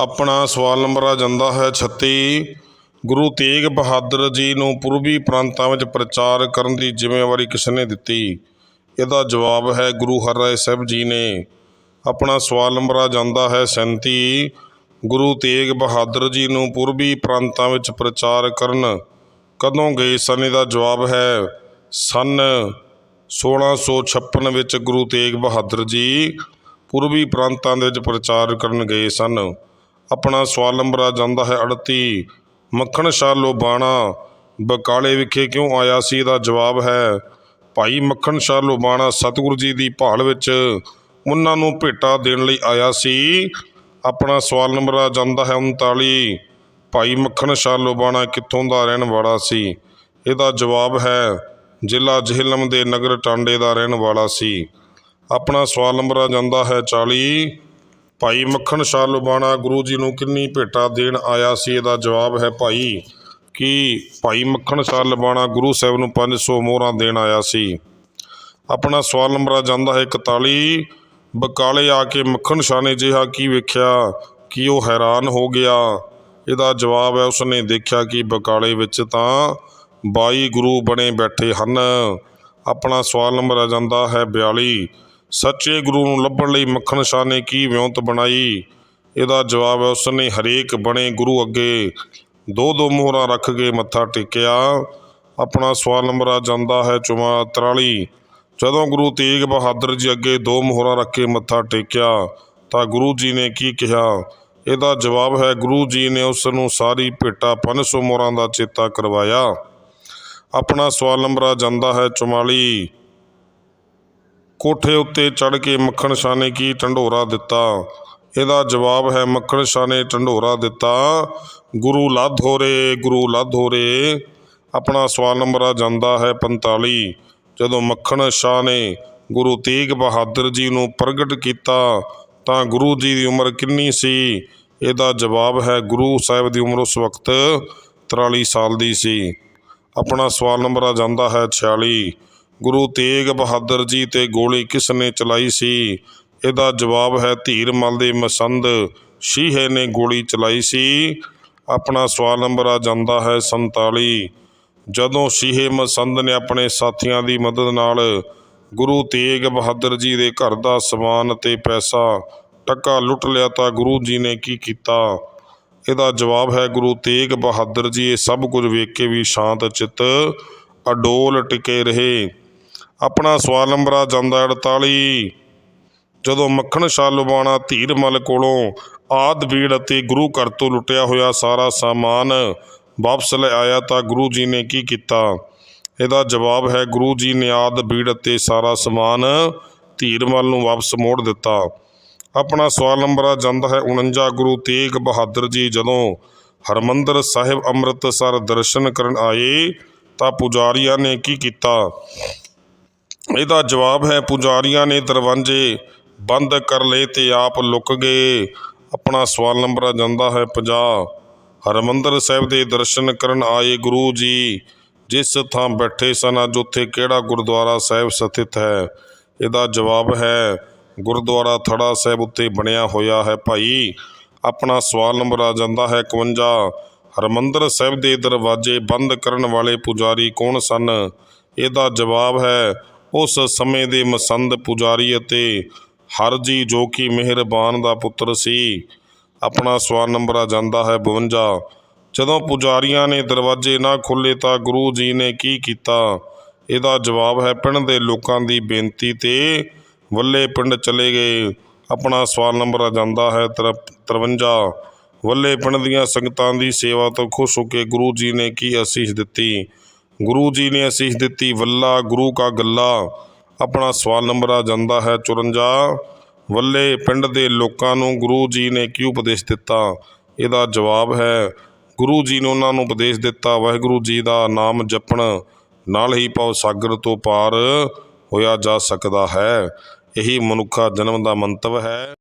ਆਪਣਾ ਸਵਾਲ ਨੰਬਰ ਆ ਜਾਂਦਾ ਹੈ 36 ਗੁਰੂ ਤੇਗ ਬਹਾਦਰ ਜੀ ਨੂੰ ਪੂਰਬੀ ਪ੍ਰਾਂਤਾਂ ਵਿੱਚ ਪ੍ਰਚਾਰ ਕਰਨ ਦੀ ਜ਼ਿੰਮੇਵਾਰੀ ਕਿਸ ਨੇ ਦਿੱਤੀ? ਇਹਦਾ ਜਵਾਬ ਹੈ ਗੁਰੂ ਹਰਿਰਾਏ ਸਾਹਿਬ ਜੀ ਨੇ। ਆਪਣਾ ਸਵਾਲ ਨੰਬਰ ਆ ਜਾਂਦਾ ਹੈ 37 ਗੁਰੂ ਤੇਗ ਬਹਾਦਰ ਜੀ ਨੂੰ ਪੂਰਬੀ ਪ੍ਰਾਂਤਾਂ ਵਿੱਚ ਪ੍ਰਚਾਰ ਕਰਨ ਕਦੋਂ ਗਏ ਸਨ? ਇਹਦਾ ਜਵਾਬ ਹੈ ਸਨ 1656 ਵਿੱਚ ਗੁਰੂ ਤੇਗ ਬਹਾਦਰ ਜੀ ਪੂਰਬੀ ਪ੍ਰਾਂਤਾਂ ਦੇ ਵਿੱਚ ਪ੍ਰਚਾਰ ਕਰਨ ਗਏ ਸਨ। ਆਪਣਾ ਸਵਾਲ ਨੰਬਰ ਆ ਜਾਂਦਾ ਹੈ 38 ਮੱਖਣ ਸ਼ਾਹ ਲੋਬਾਣਾ, ਬਕਾਲੇ ਵਿਖੇ ਕਿਉਂ ਆਇਆ ਸੀ? ਇਹਦਾ ਜਵਾਬ ਹੈ, ਭਾਈ ਮੱਖਣ ਸ਼ਾਹ ਲੋਬਾਣਾ ਸਤਿਗੁਰੂ ਜੀ ਦੀ ਭਾਲ ਵਿੱਚ ਉਹਨਾਂ ਨੂੰ ਭੇਟਾ ਦੇਣ ਲਈ ਆਇਆ ਸੀ। ਆਪਣਾ ਸਵਾਲ ਨੰਬਰ ਆ ਜਾਂਦਾ ਹੈ 39 ਭਾਈ ਮੱਖਣ ਸ਼ਾਹ ਲੋਬਾਣਾ ਕਿੱਥੋਂ ਦਾ ਰਹਿਣ ਵਾਲਾ ਸੀ? ਇਹਦਾ ਜਵਾਬ ਹੈ, ਜ਼ਿਲ੍ਹਾ ਜਹਿਲਮ ਦੇ ਨਗਰ ਟਾਂਡੇ ਦਾ ਰਹਿਣ ਵਾਲਾ ਸੀ। ਆਪਣਾ ਸਵਾਲ ਨੰਬਰ ਆ ਜਾਂਦਾ ਹੈ 40 ਭਾਈ ਮੱਖਣ ਸ਼ਾਹ ਲੁਬਾਣਾ ਗੁਰੂ ਜੀ ਨੂੰ ਕਿੰਨੀ ਭੇਟਾ ਦੇਣ ਆਇਆ ਸੀ? ਇਹਦਾ ਜਵਾਬ ਹੈ ਭਾਈ ਕਿ ਭਾਈ ਮੱਖਣ ਸ਼ਾਹ ਲੁਬਾਣਾ ਗੁਰੂ ਸਾਹਿਬ ਨੂੰ 500 ਮੋਹਰਾਂ ਦੇਣ ਆਇਆ ਸੀ। ਆਪਣਾ ਸਵਾਲ ਨੰਬਰ ਆ ਜਾਂਦਾ ਹੈ 41 ਬਕਾਲੇ ਆ ਕੇ ਮੱਖਣ ਸ਼ਾਹ ਨੇ ਜਿਹਾ ਕੀ ਵੇਖਿਆ? ਕਿ ਉਹ ਹੈਰਾਨ ਹੋ ਗਿਆ। ਇਹਦਾ ਜਵਾਬ ਹੈ ਉਸਨੇ ਦੇਖਿਆ ਕਿ ਬਕਾਲੇ ਵਿੱਚ ਤਾਂ 22 ਗੁਰੂ ਬਣੇ ਬੈਠੇ ਹਨ। ਆਪਣਾ ਸਵਾਲ ਨੰਬਰ ਆ ਜਾਂਦਾ ਹੈ 42 ਸੱਚੇ ਗੁਰੂ ਨੂੰ ਲੱਭਣ ਲਈ ਮੱਖਣ ਸ਼ਾਹ ਨੇ ਕੀ ਵਿਉਂਤ ਬਣਾਈ? ਇਹਦਾ ਜਵਾਬ ਹੈ, ਉਸਨੇ ਹਰੇਕ ਬਣੇ ਗੁਰੂ ਅੱਗੇ ਦੋ ਦੋ ਮੋਹਰਾਂ ਰੱਖ ਕੇ ਮੱਥਾ ਟੇਕਿਆ। ਆਪਣਾ ਸਵਾਲ ਨੰਬਰ ਆ ਜਾਂਦਾ ਹੈ 44 ਜਦੋਂ ਗੁਰੂ ਤੇਗ ਬਹਾਦਰ ਜੀ ਅੱਗੇ ਦੋ ਮੋਹਰਾਂ ਰੱਖ ਕੇ ਮੱਥਾ ਟੇਕਿਆ, ਤਾਂ ਗੁਰੂ ਜੀ ਨੇ ਕੀ ਕਿਹਾ? ਇਹਦਾ ਜਵਾਬ ਹੈ, ਗੁਰੂ ਜੀ ਨੇ ਉਸ ਨੂੰ ਸਾਰੀ ਭੇਟਾ 500 ਮੋਹਰਾਂ ਦਾ ਚੇਤਾ ਕਰਵਾਇਆ। ਆਪਣਾ ਸਵਾਲ ਨੰਬਰ ਆ ਜਾਂਦਾ ਹੈ 44 ਕੋਠੇ ਉੱਤੇ ਚੜ ਕੇ ਮੱਖਣ ਸ਼ਾਹ ਨੇ ਕੀ ਢੰਡੋਰਾ ਦਿੱਤਾ? ਇਹਦਾ ਜਵਾਬ ਹੈ ਮੱਖਣ ਸ਼ਾਹ ਨੇ ਢੰਡੋਰਾ ਦਿੱਤਾ। ਗੁਰੂ ਲਾਧੋਰੇ ਗੁਰੂ ਲਾਧੋਰੇ ਆਪਣਾ ਸਵਾਲ ਨੰਬਰ ਆ ਜਾਂਦਾ ਹੈ 45 ਜਦੋਂ ਮੱਖਣ ਸ਼ਾਹ ਨੇ ਗੁਰੂ ਤੇਗ ਬਹਾਦਰ ਜੀ ਨੂੰ ਪ੍ਰਗਟ ਕੀਤਾ, ਤਾਂ ਗੁਰੂ ਜੀ ਦੀ ਉਮਰ ਕਿੰਨੀ ਸੀ? ਇਹਦਾ ਜਵਾਬ ਹੈ ਗੁਰੂ ਸਾਹਿਬ ਦੀ ਉਮਰ ਉਸ ਵਕਤ 43 ਸਾਲ ਦੀ ਸੀ। ਆਪਣਾ ਸਵਾਲ ਨੰਬਰ ਆ ਜਾਂਦਾ ਹੈ 46 ਗੁਰੂ ਤੇਗ ਬਹਾਦਰ ਜੀ ਤੇ ਗੋਲੀ ਕਿਸ ਨੇ ਚਲਾਈ ਸੀ? ਇਹਦਾ ਜਵਾਬ ਹੈ ਧੀਰਮਲ ਦੇ ਮਸੰਦ। ਸ਼ੀਹੇ ਨੇ ਗੋਲੀ ਚਲਾਈ ਸੀ। ਆਪਣਾ ਸਵਾਲ ਨੰਬਰ ਆ ਜਾਂਦਾ ਹੈ 47 ਜਦੋਂ ਸ਼ੀਹੇ ਮਸੰਦ ਨੇ ਆਪਣੇ ਸਾਥੀਆਂ ਦੀ ਮਦਦ ਨਾਲ ਗੁਰੂ ਤੇਗ ਬਹਾਦਰ ਜੀ ਦੇ ਘਰ ਦਾ ਸਮਾਨ ਤੇ ਪੈਸਾ ਟੱਕਾ ਲੁੱਟ ਲਿਆ ਤਾਂ ਗੁਰੂ ਜੀ ਨੇ ਕੀ ਕੀਤਾ? ਇਹਦਾ ਜਵਾਬ ਹੈ ਗੁਰੂ ਤੇਗ ਬਹਾਦਰ ਜੀ, ਇਹ ਸਭ ਕੁਝ ਵੇਖ ਕੇ ਵੀ ਸ਼ਾਂਤ ਚਿੱਤ ਅਡੋਲ ਟਿਕੇ ਰਹੇ। ਆਪਣਾ ਸਵਾਲ ਨੰਬਰ ਆ ਜਾਂਦਾ 48 ਜਦੋਂ ਮੱਖਣ ਸ਼ਾਹ ਲੁਬਾਣਾ ਧੀਰਮਲ ਕੋਲੋਂ ਆਦ ਬੀੜ ਅਤੇ ਗੁਰੂ ਘਰ ਤੋਂ ਲੁੱਟਿਆ ਹੋਇਆ ਸਾਰਾ ਸਾਮਾਨ ਵਾਪਸ ਲੈ ਆਇਆ ਤਾਂ ਗੁਰੂ ਜੀ ਨੇ ਕੀ ਕੀਤਾ? ਇਹਦਾ ਜਵਾਬ ਹੈ ਗੁਰੂ ਜੀ ਨੇ ਆਦ ਬੀੜ ਅਤੇ ਸਾਰਾ ਸਮਾਨ ਧੀਰਮਲ ਨੂੰ ਵਾਪਸ ਮੋੜ ਦਿੱਤਾ। ਆਪਣਾ ਸਵਾਲ ਨੰਬਰ ਆ ਜਾਂਦਾ ਹੈ 49 ਗੁਰੂ ਤੇਗ ਬਹਾਦਰ ਜੀ ਜਦੋਂ ਹਰਮੰਦਰ ਸਾਹਿਬ ਅੰਮ੍ਰਿਤਸਰ ਦਰਸ਼ਨ ਕਰਨ ਆਏ ਤਾਂ ਪੁਜਾਰੀਆਂ ਨੇ ਕੀ ਕੀਤਾ? ਇਹਦਾ ਜਵਾਬ ਹੈ, ਪੁਜਾਰੀਆਂ ਨੇ ਦਰਵਾਜ਼ੇ ਬੰਦ ਕਰ ਲਏ ਅਤੇ ਆਪ ਲੁਕ ਗਏ। ਆਪਣਾ ਸਵਾਲ ਨੰਬਰ ਆ ਜਾਂਦਾ ਹੈ 50 ਹਰਮੰਦਰ ਸਾਹਿਬ ਦੇ ਦਰਸ਼ਨ ਕਰਨ ਆਏ ਗੁਰੂ ਜੀ, ਜਿਸ ਥਾਂ ਬੈਠੇ ਸਨ, ਅੱਜ ਉੱਥੇ ਕਿਹੜਾ ਗੁਰਦੁਆਰਾ ਸਾਹਿਬ ਸਥਿਤ ਹੈ? ਇਹਦਾ ਜਵਾਬ ਹੈ, ਗੁਰਦੁਆਰਾ ਥੜਾ ਸਾਹਿਬ ਉੱਤੇ ਬਣਿਆ ਹੋਇਆ ਹੈ ਭਾਈ। ਆਪਣਾ ਸਵਾਲ ਨੰਬਰ ਆ ਜਾਂਦਾ ਹੈ 51 ਹਰਮੰਦਰ ਸਾਹਿਬ ਦੇ ਦਰਵਾਜ਼ੇ ਬੰਦ ਕਰਨ ਵਾਲੇ ਪੁਜਾਰੀ ਕੌਣ ਸਨ? ਇਹਦਾ ਜਵਾਬ ਹੈ ਉਸ ਸਮੇਂ ਦੇ ਮਸੰਦ ਪੁਜਾਰੀ ਅਤੇ ਹਰਜੀ ਜੋ ਕਿ ਮਿਹਰਬਾਨ ਦਾ ਪੁੱਤਰ ਸੀ, ਆਪਣਾ ਸਵਾਲ ਨੰਬਰ ਆ ਜਾਂਦਾ ਹੈ 52 ਜਦੋਂ ਪੁਜਾਰੀਆਂ ਨੇ ਦਰਵਾਜ਼ੇ ਨਾ ਖੋਲ੍ਹੇ ਤਾਂ ਗੁਰੂ ਜੀ ਨੇ ਕੀ ਕੀਤਾ? ਇਹਦਾ ਜਵਾਬ ਹੈ, ਪਿੰਡ ਦੇ ਲੋਕਾਂ ਦੀ ਬੇਨਤੀ ਤੇ ਵੱਲੇ ਪਿੰਡ ਚਲੇ ਗਏ। ਆਪਣਾ ਸਵਾਲ ਨੰਬਰ ਆ ਜਾਂਦਾ ਹੈ ਤਰ- 53 ਵੱਲੇ ਪਿੰਡ ਦੀਆਂ ਸੰਗਤਾਂ ਦੀ ਸੇਵਾ ਤੋਂ ਖੁਸ਼ ਹੋ ਕੇ ਗੁਰੂ ਜੀ ਨੇ ਕੀ ਅਸੀਸ ਦਿੱਤੀ? ਗੁਰੂ ਜੀ ਨੇ ਅਸੀਸ ਦਿੱਤੀ, ਵੱਲਾ ਗੁਰੂ ਕਾ ਗੱਲਾ। ਆਪਣਾ ਸਵਾਲ ਨੰਬਰ ਆ ਜਾਂਦਾ ਹੈ 54 ਵੱਲੇ ਪਿੰਡ ਦੇ ਲੋਕਾਂ ਨੂੰ ਗੁਰੂ ਜੀ ਨੇ ਕੀ ਉਪਦੇਸ਼ ਦਿੱਤਾ? ਇਹਦਾ ਜਵਾਬ ਹੈ, ਗੁਰੂ ਜੀ ਨੇ ਉਹਨਾਂ ਨੂੰ ਉਪਦੇਸ਼ ਦਿੱਤਾ, ਵਾਹਿਗੁਰੂ ਜੀ ਦਾ ਨਾਮ ਜਪਣ। ਨਾਲ ਹੀ ਭਵ ਸਾਗਰ ਤੋਂ ਪਾਰ ਹੋਇਆ ਜਾ ਸਕਦਾ ਹੈ। ਇਹੀ ਮਨੁੱਖਾ ਜਨਮ ਦਾ ਮੰਤਵ ਹੈ।